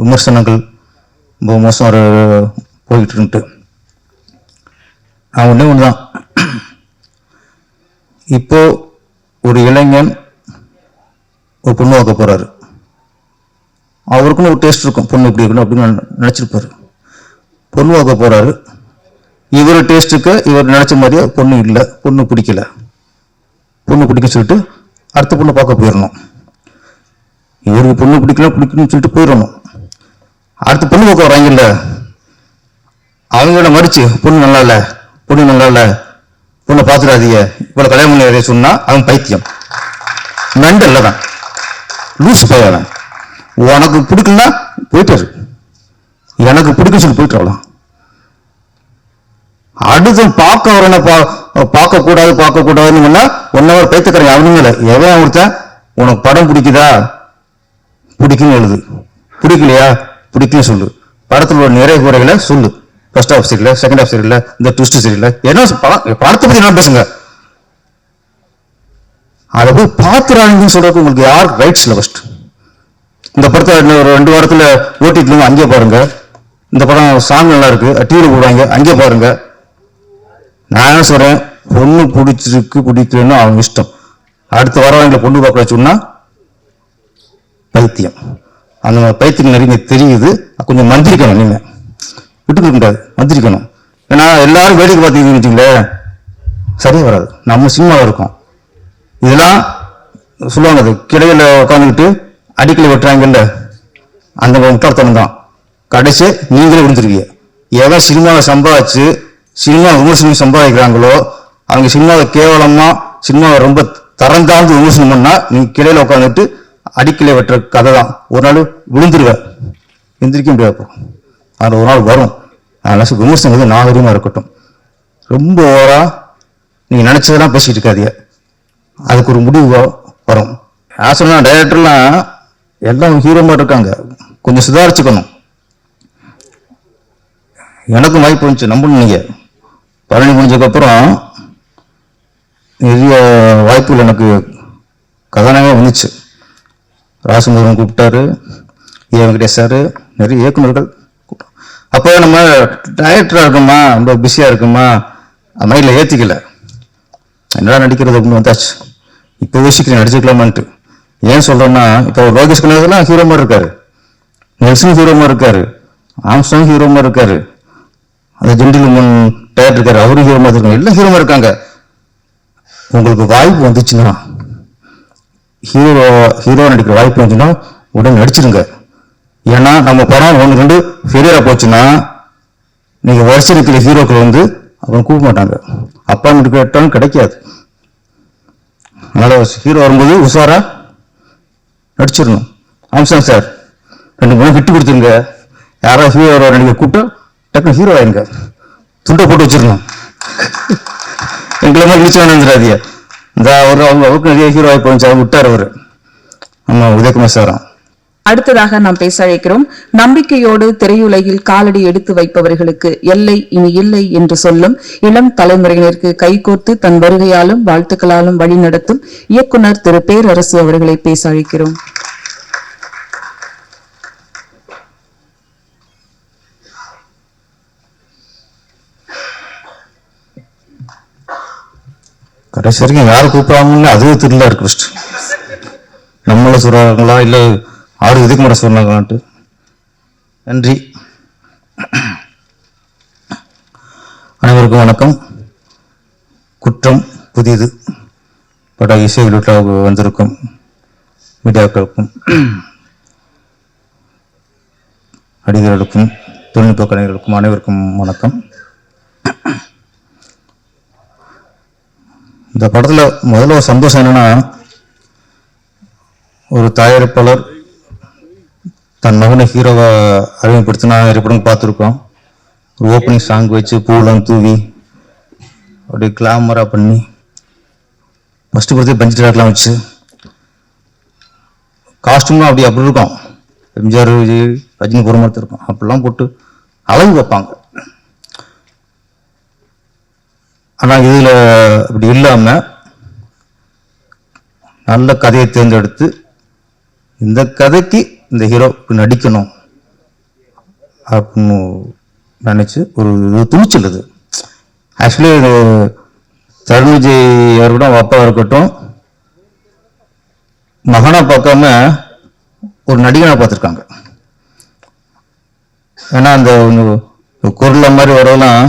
விமர்சனங்கள் ரொம்ப மோசம் போய்கிட்டு இருந்துட்டு. நான் ஒன்றே ஒன்று தான் இப்போ ஒரு இளைஞன் ஒரு பொண்ணு பார்க்க போறாரு. அவருக்குன்னு ஒரு டேஸ்ட் இருக்கும் பொண்ணு இப்படி இருக்கணும் அப்படின்னு நினச்சிருப்பாரு. பொண்ணு பார்க்க போகிறாரு இவர் டேஸ்ட்டுக்கு இவர் நினச்ச மாதிரியே பொண்ணு இல்லை பொண்ணு பிடிக்கல. பொண்ணு பிடிக்க சொல்லிட்டு அடுத்த பொண்ணு பார்க்க போயிடணும் இவருக்கு பொண்ணு பிடிக்கல பிடிக்கணும்னு சொல்லிட்டு போயிடணும் அடுத்து பொண்ணு பார்க்க வராங்கல்ல அவங்களோட மறிச்சு பொண்ணு நல்லா இல்லை பொண்ணு நல்லா இல்லை பொண்ணை பார்த்துடாதீங்க. இவ்வளோ கல்யாணம் பண்ணி சொன்னால் அவன் பைத்தியம். மெண்டல்ல தான் லூஸ் பையன் உனக்கு பிடிக்கலன்னா போயிட்டாரு எனக்கு பிடிக்கும் சொல்லி போயிட்டு அவ்வளோ அடுத்து பார்க்க வரன பார்க்கக்கூடாது பார்க்கக்கூடாதுன்னு சொன்னால் கூடாதுன்னு ஒன் ஹவர் பேத்துக்கிறேன் அவனுங்கள எவன் ஒருத்தன் உனக்கு படம் பிடிக்குதா? பிடிக்குன்னு எழுது. பிடிக்கலையா? பிடிக்கும் சொல்லு. படத்தில் உள்ள நிறைய குறைகளை சொல்லு. ஃபர்ஸ்ட் ஹாஃப் சரியில்லை செகண்ட் ஹாஃப் சரியில்லை இந்த ட்விஸ்ட் சரியில்லை என்ன படத்தை பத்தி என்ன பேசுங்க? அதை போய் பார்த்துறாங்கன்னு சொல்றதுக்கு உங்களுக்கு யார் ரைட்ஸ் இல்லை ஃபர்ஸ்ட் இந்த படத்தை இன்னும் ஒரு ரெண்டு வாரத்தில் ஓட்டிட்டு அங்கேயே பாருங்க. இந்த படம் சாங் நல்லா இருக்கு. டிவியில் போடுவாங்க. அங்கேயே பாருங்க. நான் என்ன சொல்றேன்? பொண்ணு பிடிச்சிருக்கு பிடிக்கலன்னு அவங்க இஷ்டம். அடுத்த வாரம் எங்களை பொண்ணு பார்க்க வச்சோம்னா பைத்தியம். அந்த பைத்தியம் நிறைய தெரியுது. கொஞ்சம் மந்திரிக்கணும் நீங்கள் விட்டு கொடுக்க முடியாது. மந்திரிக்கணும். ஏன்னா எல்லாரும் வேடிக்கை பார்த்தீங்கன்னு வச்சுங்களேன் சரியாக வராது. நம்ம சினிமாவில் இருக்கோம். இதெல்லாம் சொல்லுவாங்க அது கிடையில உட்காந்துக்கிட்டு அடிக்கடி வெட்டுறாங்கல்ல அந்த முட்டாள்தனம் தான். கடைசி நீங்களே விழுந்துருவீங்க. எவன் சினிமாவை சம்பாதிச்சு சினிமா விமர்சனம் சம்பாதிக்கிறாங்களோ அவங்க சினிமாவை கேவலமாக சினிமாவை ரொம்ப தரந்தாழ்ந்து விமர்சனம் பண்ணால் நீங்கள் கிடையில உட்காந்துட்டு அடிக்கலை வெட்டுற கதை தான் ஒரு நாள் விழுந்துருவேன். எந்திரிக்க முடியாது அப்புறம். அது ஒரு நாள் வரும். அதனால விமர்சனம் வந்து நாகரிகமாக இருக்கட்டும். ரொம்ப ஓவராக நீங்கள் நினச்சதெல்லாம் பேசிகிட்டு இருக்காதீங்க. அதுக்கு ஒரு முடிவு வரும். நான் டைரக்டர்லாம் எல்லாம் ஹீரோ மாதிரி இருக்காங்க. கொஞ்சம் சுதாரிச்சுக்கணும். எனக்கும் வாய்ப்பு வந்துச்சு நம்பணும் நீங்கள் பழனி முடிஞ்சதுக்கப்புறம் நிறைய வாய்ப்புகள் எனக்கு கதாநாயகம் வந்துச்சு. ராசமுருகன் கூப்பிட்டாரு ஏ வெங்கடேஷ் சார் நிறைய இயக்குநர்கள் அப்போ நம்ம டைரக்டராக இருக்குமா? ரொம்ப பிஸியாக இருக்குமா? மைண்டில் ஏற்றிக்கல என்னடா நடிக்கிறது அப்படின்னு வந்தாச்சு. இப்போ யோசிக்கிறேன் நடிச்சுக்கலாமான்ட்டு. ஏன் சொல்கிறேன்னா இப்போ லோகேஷ் கனகெல்லாம் ஹீரோ மாதிரி இருக்காரு. நெல்சன் ஹீரோ மாதிரி இருக்காரு. ஆம்ஸ்டாங் ஹீரோ மாதிரி இருக்காரு. அந்த ஜென்டில்மன் டயர் இருக்காரு. அவரும் ஹீரோ மாதிரி இருக்காங்க எல்லாம் ஹீரோ இருக்காங்க. உங்களுக்கு வாய்ப்பு வந்துச்சுன்னா ஹீரோ ஹீரோ நடிக்கிற வாய்ப்பு வந்துச்சுன்னா உடனே நடிச்சிருங்க. ஏன்னா நம்ம படம் ஒன்று ரெண்டு ஃபெயிலியராக போச்சுன்னா நீங்கள் வருஷம் இருக்கிற ஹீரோக்கள் வந்து அவங்க கூப்பிட மாட்டாங்க. அப்பாயின்மெண்ட் கேட்டாலும் கிடைக்காது. அதனால் ஹீரோ வரும்போது உஷாரா நடிச்சிடணும். ஆம்சாங் சார் ரெண்டு மூணு விட்டு கொடுத்துருங்க. யாராவது ஹீரோ நடிக்க கூப்பிட்டா டக்குனு ஹீரோ ஆயிருங்க துண்டை போட்டு வச்சிடணும். எங்களை மாதிரி நீச்சல் வந்துடாதீங்க இந்த அவர் அவருக்கு நிறைய ஹீரோ ஆகி போச்சு அவர் விட்டார் அவர். ஆமா உதயகுமார் சாரம் அடுத்ததாக நாம் பேச அழைக்கிறோம் நம்பிக்கையோடு திரையுலகில் காலடி எடுத்து வைப்பவர்களுக்கு எல்லை இனி இல்லை என்று சொல்லும் இளம் தலைமுறையினருக்கு கைகோர்த்து தன் வருகையாலும் வாழ்த்துக்களாலும் வழிநடத்தும் இயக்குனர் திரு. பேரரசு அவர்களை பேச அழைக்கிறோம். கடைசி வரைக்கும் யார் கூப்பிடாங்கன்னு அதுவே தெரியல இருக்கு ஃபர்ஸ்ட் நம்மள சொல்கிறாங்களா இல்லை ஆறு இதுக்கு மேல சொன்னாங்களான்ட்டு. நன்றி. அனைவருக்கும் வணக்கம். குற்றம் புதியது பட இசை உள்ளிட்ட வந்திருக்கும் மீடியாக்களுக்கும் நடிகர்களுக்கும் தொழில்நுட்ப கலைஞர்களுக்கும் அனைவருக்கும் வணக்கம். இந்த படத்தில் முதல்ல ஒரு சந்தோஷம் என்னென்னா ஒரு தயாரிப்பாளர் தன் மகனை ஹீரோவை அறிமுகப்படுத்தினா நிறைய படம் பார்த்துருக்கோம் ஒரு ஓப்பனிங் சாங் வச்சு பூலாம் தூவி அப்படியே கிளாமராக பண்ணி ஃபஸ்ட்டு படத்தே பஞ்சு ட்ராக்லாம் வச்சு காஸ்டியூம்லாம் அப்படி அப்படி இருக்கும். எம்ஜிஆர் விஜய் ரஜினி போகிற இருக்கும். அப்படிலாம் போட்டு அழகு வைப்பாங்க. ஆனால் இதில் அப்படி இல்லாமல் நல்ல கதையை தேர்ந்தெடுத்து இந்த கதைக்கு இந்த ஹீரோ இப்படி நடிக்கணும் அப்படின்னு நினச்சி ஒரு இது துணிச்சல் இது ஆக்சுவலி இது தருண் விஜய் இருக்கட்டும் அப்பா இருக்கட்டும் மகனாக பார்க்காம ஒரு நடிகனாக பார்த்துருக்காங்க. ஏன்னா அந்த குரலை மாதிரி வரலாம்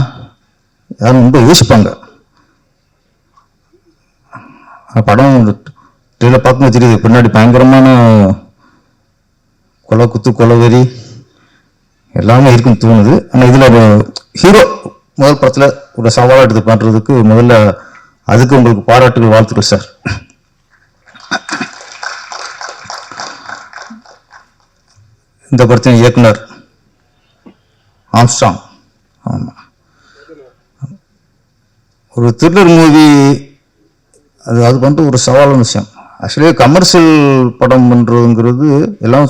யாரும் ரொம்ப யோசிப்பாங்க. படம் ட்ரெயிலர் பார்க்கும்போது தெரியுது. பின்னாடி பயங்கரமான கொலை குத்து கொலை வெறி எல்லாமே இருக்குன்னு தோணுது. ஆனால் இதில் ஹீரோ முதல் படத்தில் ஒரு சவாலாக எடுத்து பண்ணுறதுக்கு முதல்ல அதுக்கு உங்களுக்கு பாராட்டுகள் வாழ்த்துக்கள் சார் இந்த படத்தின் இயக்குனர் ஆம்ஸ்டாங் ஆமாம் ஒரு த்ரில்லர் மூவி அது அது வந்து ஒரு சவாலான விஷயம். ஆக்சுவலி கமர்ஷியல் படம் பண்ணுறதுங்கிறது எல்லாம்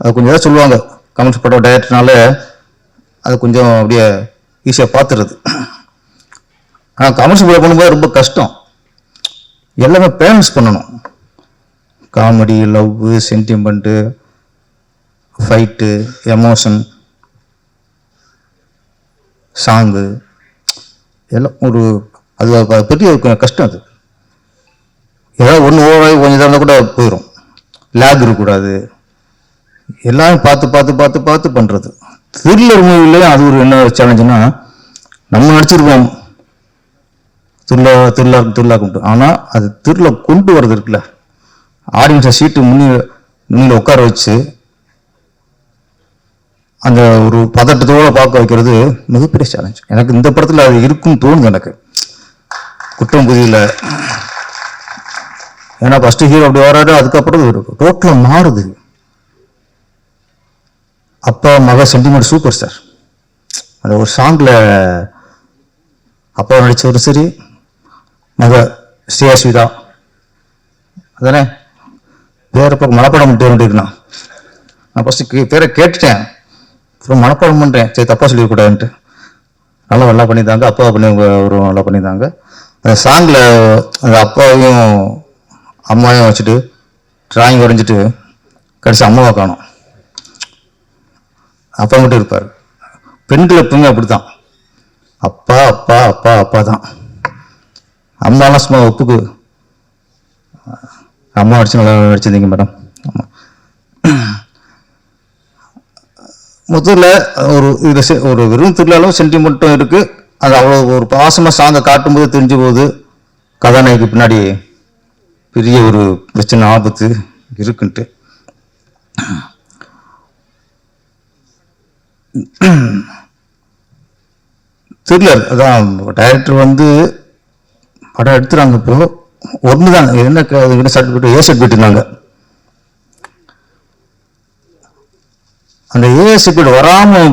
அது கொஞ்சம் ஏதாவது சொல்லுவாங்க. கமர்ஷியல் படம் டைரக்டர்னால அது கொஞ்சம் அப்படியே ஈஸியாக பார்த்துருது ஆனால் கமர்ஷியல் படம் பண்ணும்போது ரொம்ப கஷ்டம். எல்லாமே பேலன்ஸ் பண்ணணும். Comedy love sentiment fight emotion song எல்லாம் ஒரு அது பற்றி கொஞ்சம் கஷ்டம் அது. ஏதாவது ஒன்று ஓரளவு கொஞ்சம் இதாக இருந்தால் கூட போயிடும் லேக் இருக்கக்கூடாது. எல்லாரும் பார்த்து பார்த்து பார்த்து பார்த்து பண்ணுறது த்ரில்லர் மூவிலையும் அது ஒரு என்ன சேலஞ்சுன்னா நம்ம நடிச்சிருக்கோம். திருவிழா திருவிழா திருவிழா கொண்டு ஆனால் அது திருவிழா கொண்டு வர்றது இருக்குல்ல. ஆடியன்ஸை சீட்டு முன்னே முன்னில் உட்கார வச்சு அந்த ஒரு பதட்டத்தோட பார்க்க வைக்கிறது மிகப்பெரிய சேலஞ்ச் எனக்கு இந்த படத்தில் அது இருக்குன்னு தோணுது எனக்கு. குற்றம் புதியில ஏன்னா ஃபஸ்ட்டு ஹீரோ அப்படி வராரு அதுக்கப்புறம் டோட்டலாக மாறுது. அப்பா மக சென்டிமெண்ட் சூப்பர் ஸ்டார் அந்த ஒரு சாங்கில் அப்பா நடித்தவரும் சரி மக ஸ்ரீயாஸ்விதா அதானே? பேர் பக்கம் மனப்படம் மட்டும் நான் ஃபஸ்ட்டு பேரை கேட்டுட்டேன். அப்புறம் மனப்பாடம் பண்ணுறேன் சரி தப்பாக சொல்லிடக்கூடாதுன்ட்டு. நல்லா நல்லா பண்ணியிருந்தாங்க. அப்பா பண்ணி ஒரு நல்லா பண்ணியிருந்தாங்க. அந்த சாங்கில் அந்த அப்பாவையும் அம்மாவையும் வச்சுட்டு டிராயிங் வரைஞ்சிட்டு கடைசி அம்மாவை காணும். அப்பா மட்டும் இருப்பார். பெண்கள் எப்பவுமே அப்படித்தான். அப்பா அப்பா அப்பா அப்பா தான் அம்மாலாம் சும்மா ஒப்புக்கு. அம்மா அடிச்சு நல்லா அடிச்சிருந்தீங்க மேடம். ஆமாம் முதல்ல ஒரு இதில் செ- ஒரு வெறும் திருவிழாலும் சென்டிமெண்ட்டும் இருக்குது அது அவ்வளோ ஒரு பாசமாக சாங்கை காட்டும்போது தெரிஞ்சு போகுது. கதாநாயகி பின்னாடி பெரிய ஒரு பிரச்சனை ஆபத்து இருக்குன்ட்டு. த்ரில்லர் அதான் டைரக்டர் வந்து படம் எடுத்துறாங்க இப்போ. ஒன்று தான் என்ன என்ன சர்டிஃபிகேட் ஏ சர்டிஃபிகேட் இருந்தாங்க. அந்த ஏ சர்டிஃபிகேட் வராமல்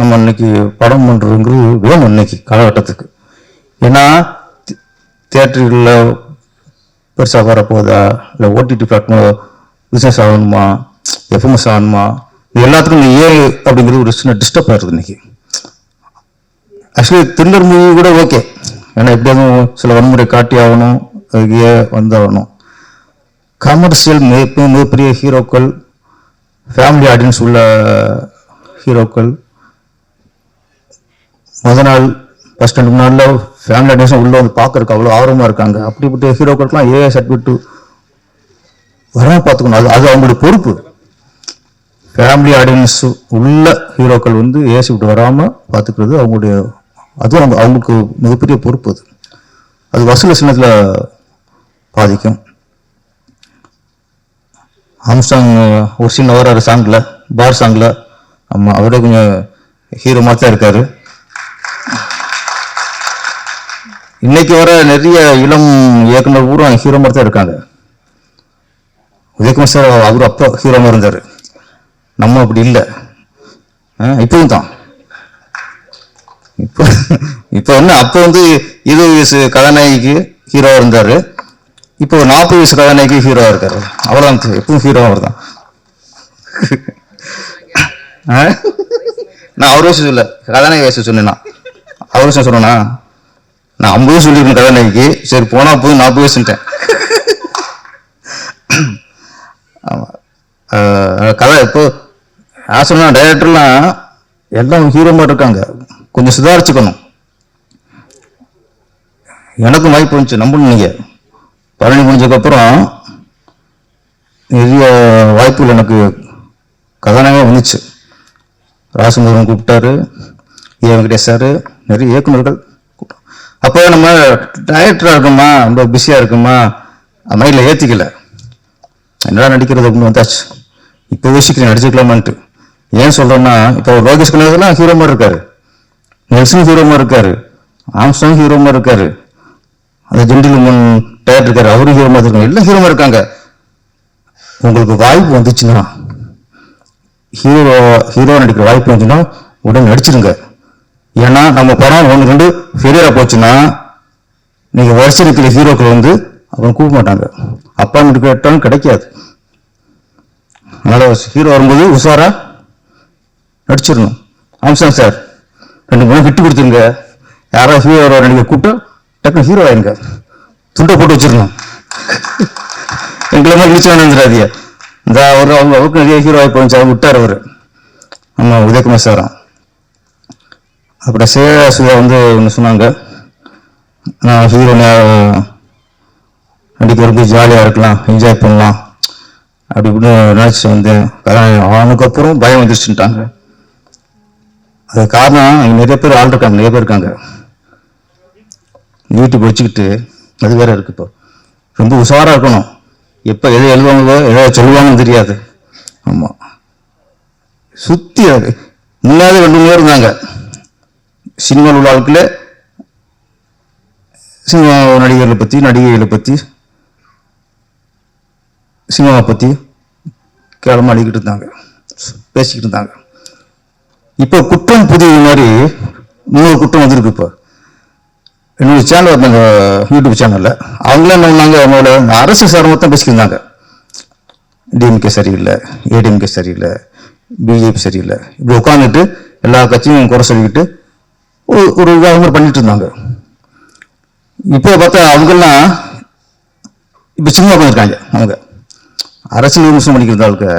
நம்ம இன்னைக்கு படம் பண்ணுறதுங்கிறது வேணும் இன்னைக்கு காலகட்டத்துக்கு. ஏன்னா தேட்டர்களில் பெருசாக வரப்போதா இல்லை ஓடிடி பிளாட்ஃபார்ம் பிஸ்னஸ் ஆகணுமா? எஃப்எம்எஸ் ஆகணுமா? இது எல்லாத்துக்கும் இந்த அப்படிங்கிறது ஒரு சின்ன டிஸ்டர்ப் ஆகுது இன்னைக்கு. ஆக்சுவலி த்ரில்லர் மூவி கூட ஓகே ஏன்னா எப்படியாவது சில வன்முறை காட்டி ஆகணும் அதுக்கு ஏ வந்தாகணும் கமர்ஷியல் மிக மிகப்பெரிய ஹீரோக்கள் ஃபேமிலி ஆடியன்ஸ் உள்ள ஹீரோக்கள். முத நாள் ஃபர்ஸ்ட் ரெண்டு மூணு நாளில் ஃபேமிலி அட்மிஷன் உள்ளே வந்து பார்க்கறதுக்கு அவ்வளோ ஆர்வமாக இருக்காங்க. அப்படிப்பட்ட ஹீரோக்களுக்கெல்லாம் ஏ சர்டிஃபிகேட் வராமல் பார்த்துக்கணும். அது அது அவங்களுடைய பொறுப்பு. ஃபேமிலி ஆடியன்ஸ் உள்ள ஹீரோக்கள் வந்து ஏசி விட்டு வராமல் பார்த்துக்கிறது அவங்களுடைய அதுவும் அவங்க அவங்களுக்கு மிகப்பெரிய பொறுப்பு அது. அது வசூல சின்னத்தில் பாதிக்கும். ஹம்சாங் ஒரு சின்ன வர சாங்கில் பார் சாங்கில் ஆமாம் அவரே கொஞ்சம் ஹீரோ மாதிரி தான் இருக்கார். இன்னைக்கு வர நிறைய இளம் இயக்குனர் பூரா ஹீரோ மாதிரி தான் இருக்காங்க. உதயகுமார் சார் அவர் அப்பா ஹீரோ மாதிரி இருந்தார். நம்ம அப்படி இல்லை. இப்பவும் தான். இப்போ இப்போ என்ன அப்போ வந்து இருபது வயசு கதாநாயகிக்கு ஹீரோவாக இருந்தார். இப்போ நாற்பது வயசு கதாநாயகி ஹீரோவாக இருக்காரு. அவ்வளோதான் எப்பவும் ஹீரோ அவர் தான். நான் அவர் வயசு சொல்ல கதாநாயகி வயசு சொன்னேன்னா அவர் வயசு சொன்னா நான் ஐம்பது வயசு சொல்லியிருக்கேன் அன்னைக்கு. சரி போனால் போய் நாற்பது வயசுட்டேன் ஆமாம் கதை இப்போ நான் சொன்ன டைரக்டர்லாம் எல்லாம் ஹீரோ மாதிரி இருக்காங்க. கொஞ்சம் சுதாரிச்சுக்கணும். எனக்கும் வாய்ப்பு வந்துச்சு நம்பணும் நீங்கள் பழனி முடிஞ்சதுக்கப்புறம் நிறைய வாய்ப்புகள் எனக்கு கதாநாயகம் வந்துச்சு. ராசமுருகன் கூப்பிட்டாரு ஏ வெங்கடேஷ் சார் நிறைய இயக்குனர்கள் அப்போ நம்ம டைரக்டராக இருக்குமா? ரொம்ப பிஸியாக இருக்குமா? மைண்டில் ஏற்றிக்கல என்னடா நடிக்கிறது அப்படின்னு வந்தாச்சு. இப்போ யோசிக்கிறேன் நடிச்சுக்கலாமான்ட்டு. ஏன் சொல்கிறேன்னா இப்போ லோகேஷ் கனகெல்லாம் ஹீரோ மாதிரி இருக்காரு. நெல்சன் ஹீரோ மாதிரி இருக்காரு. ஆம்ஸ்டாங் ஹீரோ மாதிரி இருக்காரு. அந்த ஜென்டில் முன் டயர் இருக்காரு. அவரும் ஹீரோ மாதிரி இருக்காங்க. எல்லாம் ஹீரோ மாதிரி இருக்காங்க. உங்களுக்கு வாய்ப்பு வந்துச்சுன்னா ஹீரோ ஹீரோ நடிக்கிற வாய்ப்பு வந்துச்சுன்னா உடனே நடிச்சிருங்க. ஏன்னா நம்ம படம் ஒன்று ரெண்டு ஃபெயிலியராக போச்சுன்னா நீங்கள் வருஷம் இருக்கிற ஹீரோக்கள் வந்து அவங்க கூப்பிட மாட்டாங்க அப்பாயின்மெண்ட் கேட்டாலும் கிடைக்காது. அதனால் ஹீரோ வரும்போது உஷாரா நடிச்சிடணும். ஆம்சாங் சார் ரெண்டு மூணு விட்டு கொடுத்துருங்க. யாராவது ஹீரோ நீங்கள் கூப்பிட்டா டக்குனு ஹீரோ ஆயிருங்க துண்டை போட்டு வச்சிடணும். எங்களை மாதிரி நீச்சல் நடந்துடாதியா இந்த அவர் அவங்க அவருக்கு நிறைய ஹீரோ ஆகி போச்சு அவர் விட்டார் அவர். ஆமா உதயகுமார் சாரம். அப்புறம் சேவை சுதா வந்து ஒன்று சொன்னாங்க. நான் ஹீரோ நடிக்க ஜாலியாக இருக்கலாம் என்ஜாய் பண்ணலாம். அப்படி இப்படின்னு நினச்சி வந்தேன் அவனுக்கு அப்புறம் பயம் வந்துருச்சுட்டாங்க அது காரணம் இங்க நிறைய பேர் ஆள் இருக்காங்க நிறைய பேர் இருக்காங்க. யூடியூப் வச்சுக்கிட்டு அது வேற இருக்கு இப்போ. ரொம்ப உஷாராக இருக்கணும். எப்போ எதை எழுதுவாங்களோ எதை சொல்லுவாங்கன்னு தெரியாது. ஆமாம் சுற்றி அது முன்னாடி ரெண்டு மூணு பேர் இருந்தாங்க. சினிமாவில் உள்ள ஆட்களே சினிமா நடிகர்களை பற்றி நடிகைகளை பற்றி சினிமாவை பற்றி கேவலமாக அடிக்கிட்டு இருந்தாங்க. பேசிக்கிட்டு இருந்தாங்க. இப்போ குற்றம் புதிய மாதிரி இன்னொரு குற்றம் வந்திருக்கு இப்போ. என்னோட சேனல் வந்தாங்க யூடியூப் சேனலில் அவங்களே என்ன பண்ணாங்க அவங்களோட அரசு சார்பாக தான் பேசிக்கிருந்தாங்க. டிஎம்கே சரியில்லை ஏடிஎம்கே சரியில்லை பிஜேபி சரியில்லை. இப்படி உட்காந்துட்டு எல்லா கட்சியும் குறை சொல்லிக்கிட்டு ஒரு ஒரு இதாக அவங்க பண்ணிட்டு இருந்தாங்க. இப்போ பார்த்தா அவங்கெல்லாம் இப்போ சும்மா பண்ணியிருக்காங்க அவங்க. அரசியல் விமர்சனம் பண்ணிக்கிறதாளுக்கு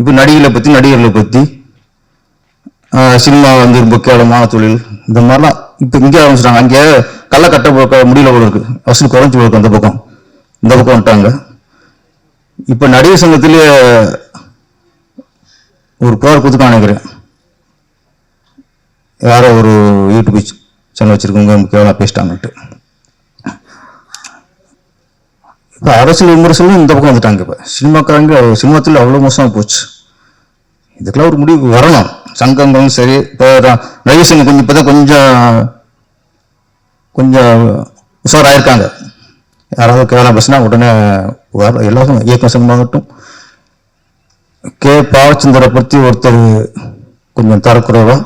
இப்போ நடிகளை பற்றி நடிகர்களை பற்றி சினிமா வந்து ரொம்ப கேவலமான தொழில் இந்த மாதிரிலாம் இப்போ இங்கே ஆரம்பிச்சிட்டாங்க. அங்கே கள்ள கட்ட போக்க முடியல போல இருக்கு. வசூல் குறைஞ்சி போல அந்த பக்கம். இந்த பக்கம் வந்துட்டாங்க. இப்போ நடிகர் சங்கத்திலே ஒரு புகார் கொடுத்துக்கான நினைக்கிறேன். யாரோ ஒரு யூடியூப் சேனல் வச்சுருக்கவங்க கேவலமாக பேசிட்டாங்கன்ட்டு இப்போ அரசியல் விமர்சனம் இந்த பக்கம் வந்துட்டாங்க இப்போ. சினிமாக்காரங்க சினிமாத்தில் அவ்வளோ மோசமாக போச்சு. இதுக்கெல்லாம் ஒரு முடிவு வரணும். சங்கங்களும் சரி இப்போ நடிகர் கொஞ்சம் இப்போ தான் கொஞ்சம் கொஞ்சம் உஷாராயிருக்காங்க. யாராவது கேவலம் பேசினா உடனே வர எல்லாரும் இயக்கம் சங்கமாகட்டும் கே பாலச்சந்தரை பற்றி ஒருத்தர் கொஞ்சம் தரக்குறைவாக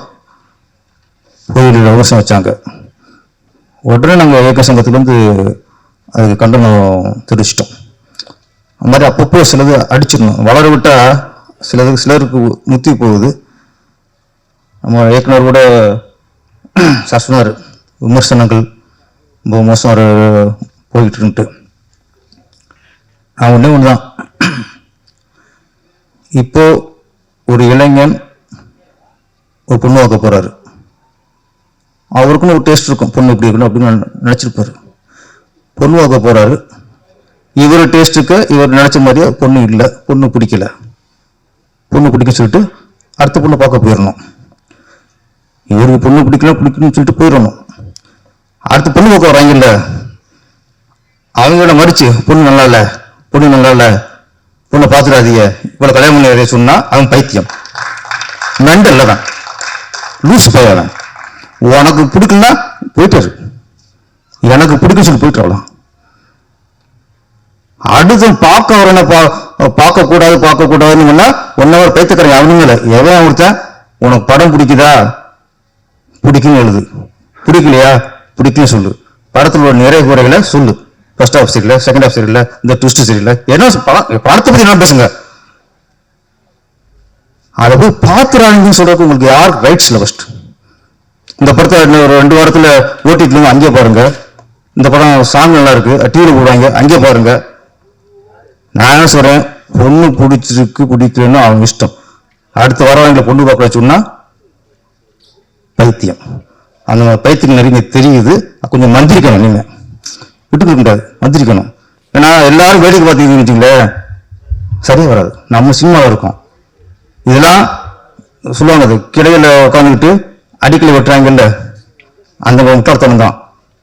கோயிலில் விமர்சனம் வச்சாங்க. உடனே நாங்கள் இயக்க சங்கத்துலேருந்து அதுக்கு கண்டனம் தெரிவிச்சிட்டோம். அது மாதிரி அப்பப்போ சிலது அடிச்சிடணும் வளர விட்டால் சிலது சிலருக்கு முத்தி போகுது. நம்ம இயக்குனர் கூட சார் சொன்னார் விமர்சனங்கள் ரொம்ப மோசம் போய்கிட்டு நான் ஒன்றே ஒன்று தான் இப்போது ஒரு இளைஞன் ஒரு பொண்ணு வைக்க போகிறாரு அவருக்குன்னு ஒரு டேஸ்ட் இருக்கும். பொண்ணு இப்படி இருக்கணும் அப்படின்னு நினச்சிருப்பாரு. பொண்ணு பார்க்க போகிறாரு இவர் டேஸ்ட்டுக்கு இவர் நினச்ச மாதிரியே பொண்ணு இல்லை பொண்ணு பிடிக்கல. பொண்ணு பிடிக்க சொல்லிட்டு அடுத்த பொண்ணை பார்க்க போயிடணும் இவருக்கு பொண்ணு பிடிக்கல பிடிக்கணும்னு சொல்லிட்டு போயிடணும் அடுத்த பொண்ணு பார்க்க வராங்கல்ல அவங்கள மறிச்சு பொண்ணு நல்லா இல்லை பொண்ணு நல்லா இல்லை பொண்ணை பார்த்துடாதீங்க இவ்வளோ கல்யாணம் பண்ணி சொன்னால் அவன் பைத்தியம். மெண்டல்ல தான் லூஸ் பையன் உனக்கு பிடிக்கலன்னா போயிட்டாரு எனக்கு பிடிக்கும் சொல்லி போயிட்டு அவ்வளோ அடுத்து பார்க்க வரன பார்க்க கூடாது பார்க்க கூடாதுன்னு ஒன் ஹவர் பேத்துக்கிறேன் அவனும் இல்லை. எவன் ஒருத்தன் உனக்கு படம் பிடிக்குதா? பிடிக்குன்னு எழுது. பிடிக்கலையா? பிடிக்கலன்னு சொல்லு. படத்தில் உள்ள நிறைய குறைகளை சொல்லு. ஃபர்ஸ்ட் ஹாஃப் சரியில்லை செகண்ட் ஹாஃப் சரியில்லை இந்த ட்விஸ்ட் சரியில்லை என்ன படம் படத்தை பத்தி என்ன பேசுங்க. அதை போய் பார்த்துறாங்கன்னு சொல்றதுக்கு உங்களுக்கு யார் ரைட்ஸ் இல்லை ஃபர்ஸ்ட் இந்த படத்தை ஒரு ரெண்டு வாரத்தில் ஓட்டிட்டு அங்கேயே பாருங்க. இந்த படம் சாங் நல்லா இருக்கு. டிவியில் போடுவாங்க. அங்கேயே பாருங்க. நான் என்ன சொல்றேன்? பொண்ணு பிடிச்சிருக்கு பிடிக்கலன்னு அவங்க இஷ்டம். அடுத்து வரவங்களை பொண்ணு பார்க்க வச்சோம்னா பைத்தியம். அந்த பைத்தியம் நிறைய தெரியுது. கொஞ்சம் மந்திரிக்கணும் நீங்கள் விட்டுக்க முடியாது. மந்திரிக்கணும். ஏன்னா எல்லாரும் வேடிக்கை பார்த்தீங்கன்னு வச்சுங்களேன் சரியாக வராது. நம்ம சினிமாவில் இருக்கோம். இதெல்லாம் சொல்லுவாங்க அது. கிடையில உட்காந்துக்கிட்டு அடிக்கடி வெட்டுறாங்கல்ல அந்த முட்டாள்தனம் தான்.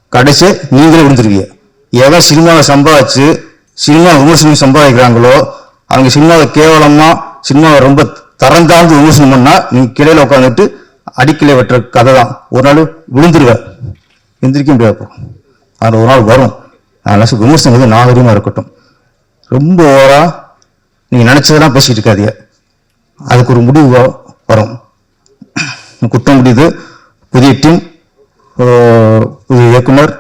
கடைசி நீங்களே விழுந்துருவீங்க எவன் சினிமாவை சம்பாதிச்சு சினிமா விமர்சனம் சம்பாதிக்கிறாங்களோ அவங்க சினிமாவை கேவலமா சினிமாவை ரொம்ப தரம் தாழ்ந்து விமர்சனம் பண்ணா நீங்க கிளையில உட்காந்துட்டு அடிக்கலை வெட்டுற கதை தான். ஒரு நாள் விழுந்துருவேன் எந்திரிக்க முடியாது அப்போ. அது ஒரு நாள் வரும். அதனால விமர்சனம் வந்து நாகரிகமா இருக்கட்டும். ரொம்ப ஓவரா நீங்க நினைச்சதெல்லாம் பேசிட்டு இருக்காதீங்க. அதுக்கு ஒரு முடிவு வரும். குற்றம் முடியுது. புதிய டீம் புதிய இயக்குனர்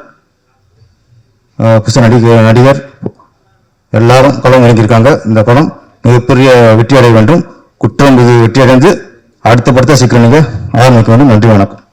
புதுசு நடிகர் நடிகர் எல்லாரும் களம் இறங்கியிருக்காங்க. இந்த படம் மிகப்பெரிய வெற்றி அடைய வேண்டும். குற்றம் இது வெற்றி அடைந்து அடுத்த படத்தை சீக்கிரம் நீங்கள் ஆரம்பிக்க வேண்டும். நன்றி வணக்கம்.